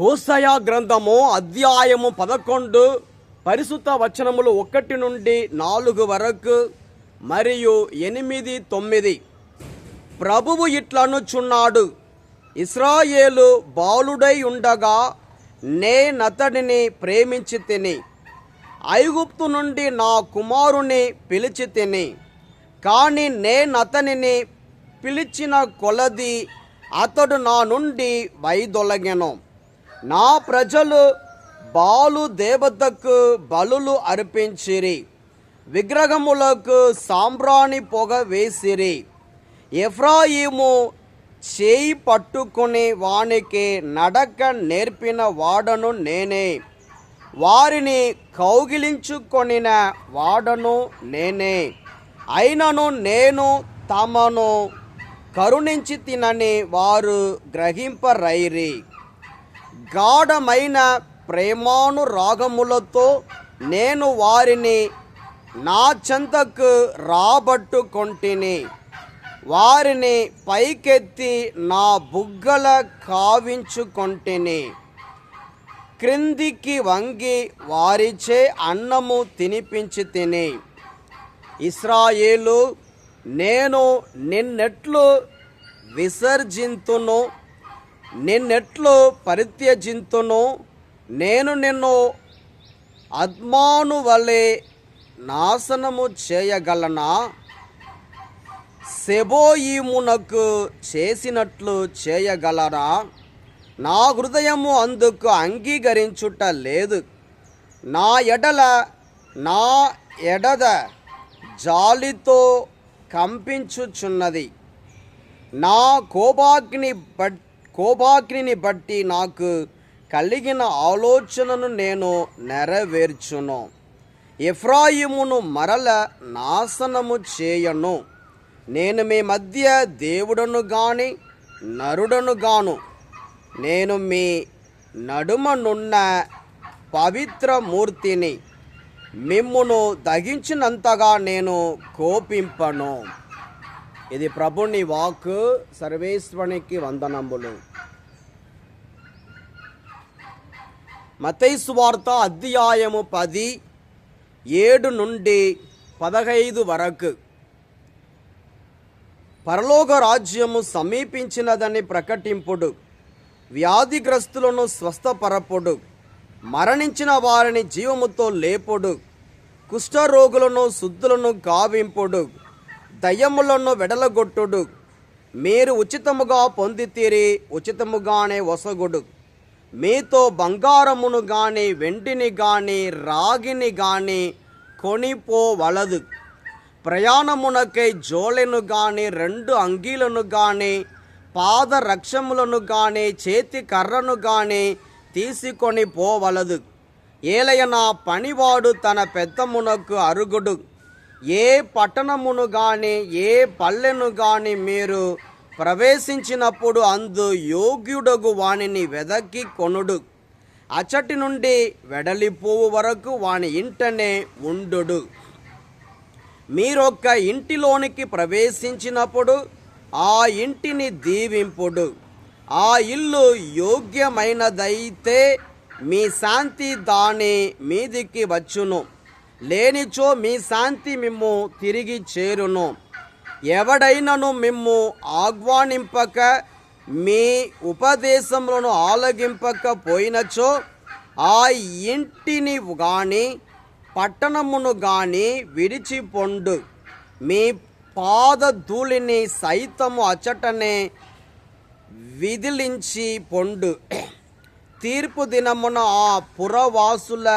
హోసయ గ్రంథము అధ్యాయము పదకొండు పరిశుద్ధ వచనములు ఒకటి నుండి నాలుగు వరకు మరియు ఎనిమిది తొమ్మిది. ప్రభువు ఇట్లనుచున్నాడు ఇస్రాయేలు బాలుడై ఉండగా నేనతడిని ప్రేమించి తిని ఐగుప్తు నుండి నా కుమారుని పిలిచి తిని కానీ నేనతనిని పిలిచిన కొలది అతడు నా నుండి వైదొలగెను. నా ప్రజలు బాలు దేవతకు బలులు అర్పించిరి విగ్రహములకు సాంబ్రాణి పొగ వేసిరి. ఎఫ్రాయిము చేయి పట్టుకుని వానికి నడక నేర్పిన వాడను నేనే. వారిని కౌగిలించుకొనిన వాడను నేనే. అయినను నేను తమను కరుణించి తినని వారు గ్రహింపరైరి. గాఢమైన ప్రేమానురాగములతో నేను వారిని నా చెంతకు రాబట్టుకొంటిని. వారిని పైకెత్తి నా బుగ్గల కావించుకొంటిని. క్రిందికి వంగి వారిచే అన్నము తినిపించి తిని. ఇస్రాయేలు నేను నిన్నెట్లు విసర్జింతును. నిన్నెట్లు పరిత్యజింతును నేను నిన్ను అద్మాను వలె నాశనము చేయగలనా? సెబోయిమునకు చేసినట్లు చేయగలరా? నా హృదయము అందుకు అంగీకరించుట లేదు. నా ఎడల నా ఎడద జాలితో కంపించుచున్నది. నా కోపాగ్ని బట్ కోపాగ్నిని బట్టి నాకు కలిగిన ఆలోచనను నేను నెరవేర్చును. ఎఫ్రాయిమును మరల నాశనము చేయను. నేను మీ మధ్య దేవుడను గాని నరుడను గాను. నేను మీ నడుమనున్న పవిత్ర మూర్తిని. మిమ్మును దగించినంతగా నేను కోపింపను. ఇది ప్రభుని వాక్ సర్వేశ్వరునికి వందనములు. మతైసు వార్త అధ్యాయము పది ఏడు నుండి పదహైదు వరకు. పరలోక రాజ్యము సమీపించినదని ప్రకటింపుడు వ్యాధిగ్రస్తులను స్వస్థపరపుడు మరణించిన వారిని జీవముతో లేపుడు కుష్ఠరోగులను శుద్ధులను గావింపుడు. దయ్యములను వెడలగొట్టుడు. మీరు ఉచితముగా పొందితీరి ఉచితముగానే వసగుడు. మీతో బంగారమును గాని వెండిని గాని రాగిని గాని కొనిపోవలదు. ప్రయాణమునకై జోలెను గాని రెండు అంగీలను గాని పాదరక్షములను గాని చేతి కర్రను గాని తీసుకొని పోవలదు ఏలయన పనివాడు తన పెద్దమునకు అరుగుడు. ఏ పట్టణమును గాని ఏ పల్లెను గాని మీరు ప్రవేశించినప్పుడు అందు యోగ్యుడగు వానిని వెదకి కొనుడు. అచ్చటి నుండి వెడలిపోవు వరకు వాని ఇంటనే ఉండుడు. మీరొక్క ఇంటిలోనికి ప్రవేశించినప్పుడు ఆ ఇంటిని దీవింపుడు. ఆ ఇల్లు యోగ్యమైనదైతే మీ శాంతి దాని మీదికి వచ్చును. లేనిచో మీ శాంతి మిమ్ము తిరిగి చేరును. ఎవడైనను మిమ్ము ఆహ్వానింపక మీ ఉపదేశములను ఆలగింపక పోయినచో ఆ ఇంటిని గాని పట్టణమును గాని విడిచిపొండు. మీ పాదధూళిని సైతము అచటనే విదిలించి పొండు తీర్పు దినమున ఆ పురవాసుల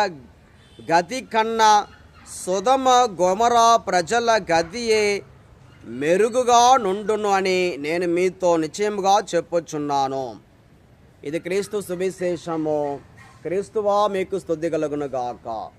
గతి కన్నా సుధమ గొమరా ప్రజల గదియే మెరుగుగా నుండును అని నేను మీతో నిశ్చయముగా చెప్పుచున్నాను. ఇది క్రీస్తు సువిశేషము. క్రీస్తువా మీకు స్తుతి కలుగును గాక.